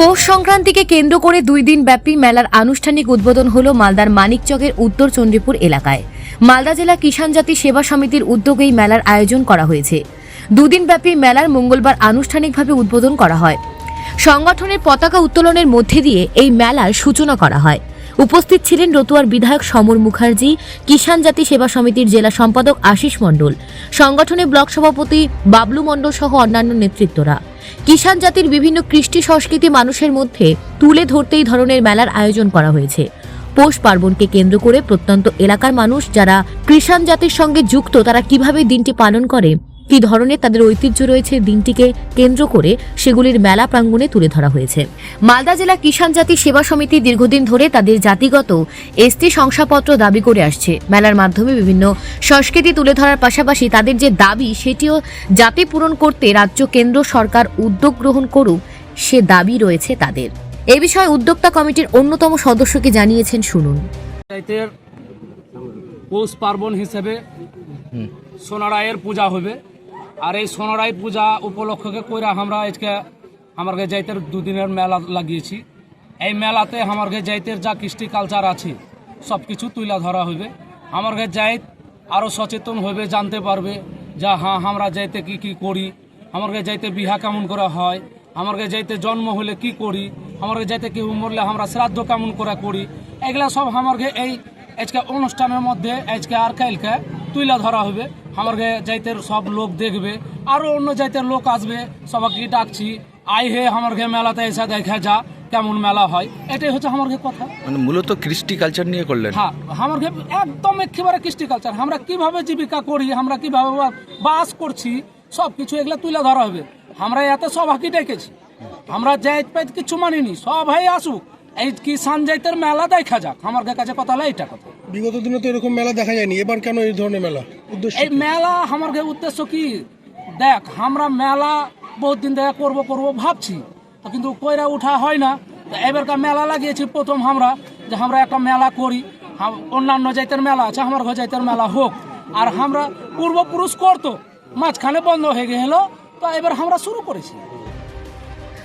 পৌষ সংক্রান্তিকে কেন্দ্র করে দুই দিন ব্যাপী মেলার আনুষ্ঠানিক উদ্বোধন হল মালদার মানিকচকের উত্তর চণ্ডীপুর এলাকায়। মালদা জেলা কিষাণ জাতি সেবা সমিতির উদ্যোগে এই মেলার আয়োজন করা হয়েছে। দুদিন ব্যাপী মেলার মঙ্গলবার আনুষ্ঠানিকভাবে উদ্বোধন করা হয়। সংগঠনের পতাকা উত্তোলনের মধ্যে দিয়ে এই মেলার সূচনা করা হয়। উপস্থিত ছিলেন রতুয়ার বিধায়ক সমর মুখার্জি, কিষাণ জাতি সেবা সমিতির জেলা সম্পাদক আশিস মণ্ডল, সংগঠনের ব্লক সভাপতি বাবলু মণ্ডল সহ অন্যান্য নেতৃত্বরা। কিষাণ জাতির বিভিন্ন কৃষ্টি সংস্কৃতি মানুষের মধ্যে তুলে ধরতে এই ধরনের মেলার আয়োজন করা হয়েছে। পৌষ পার্বণকে কেন্দ্র করে প্রত্যন্ত এলাকার মানুষ যারা কৃষাণ জাতির সঙ্গে যুক্ত তারা কীভাবে দিনটি পালন করে কি ধরনের তাদের ঐতিহ্য রয়েছে দিনটিকে কেন্দ্র করে সেগুলির মেলা প্রাঙ্গণে তুলে ধরা হয়েছে। মালদা জেলা কিষাণ জাতি সেবা সমিতি দীর্ঘদিন ধরে তাদের জাতিগত এসটি শংসাপত্র দাবি করে আসছে। মেলার মাধ্যমে বিভিন্ন সংস্কৃতি তুলে ধরার পাশাপাশি তাদের যে দাবি, সেটিও জাতি পূরণ করতে রাজ্য কেন্দ্র সরকার উদ্যোগ গ্রহণ করুক, সে দাবি রয়েছে তাদের। এ বিষয়ে উদ্যোক্তা কমিটির অন্যতম সদস্যকে জানিয়েছেন শুনুন। পৌষ পার্বণ হিসেবে সোনারায়ের পূজা হবে। আর এই সোনারাই পূজা উপলক্ষকে কইরা আমরা আজকে আমার গে যাইতের দুদিনের মেলা লাগিয়েছি। এই মেলাতে আমার গে যাইতের যা কৃষ্টি কালচার আছে সব কিছু তুলে ধরা হবে আমার গে যাইত আরও সচেতন হবে জানতে পারবে যা হ্যাঁ আমরা যাইতে কি কি করি, আমার গে যাইতে বিহা কেমন করে হয়, আমার গে যাইতে জন্ম হলে কি করি, আমার গে যাইতে কেউ মরলে আমরা শ্রাদ্ধ কেমন করে করি, এগুলা সব আমার গে এই আজকে অনুষ্ঠানের মধ্যে আজকে আর কালকে তুইলা ধরা হবে। আমার যাইতে সব লোক দেখবে আরও অন্য যাইতে লোক আসবে সবাইকে ডাকছি আই হে আমার ঘে মেলাতে এসে দেখা যা কেমন মেলা হয়। এটাই হচ্ছে আমার ঘে কথা। মানে মূলত কৃষ্টি কালচার নিয়ে করলেন। হ্যাঁ আমার ঘে একদম একেবারে কৃষ্টি কালচার আমরা কীভাবে জীবিকা করি আমরা কীভাবে বাস করছি সব কিছু এগুলো তুলে ধরা হবে। আমরা এত সবাইকে ডেকেছি। আমরা যাই পাইত কিছু মানিনি সবাই আসুক। এই কিষান যাইতের মেলা দেখা যাক। আমার কাছে কথা হলো এইটা কথা। বিগত দিনে তো এরকম মেলা দেখা যায়নি। এবার কেন এই ধরনের মেলা? উদ্দেশ্য এই মেলা আমার উদ্দেশ্য কি? দেখ আমরা মেলা বহুত দিন থেকে করব করব ভাবছি। তো কিন্তু কইরা উঠা হয় না। তো এবারকার মেলা লাগিয়েছি প্রথম আমরা যে আমরা একটা মেলা করি। অন্যান্য জাইতের মেলা আছে আমার ঘর জাইতের মেলা হোক। আর আমরা পূর্বপুরুষ করতো মাঝখানে বন্ধ হয়ে গেল। তো এবার আমরা শুরু করেছি।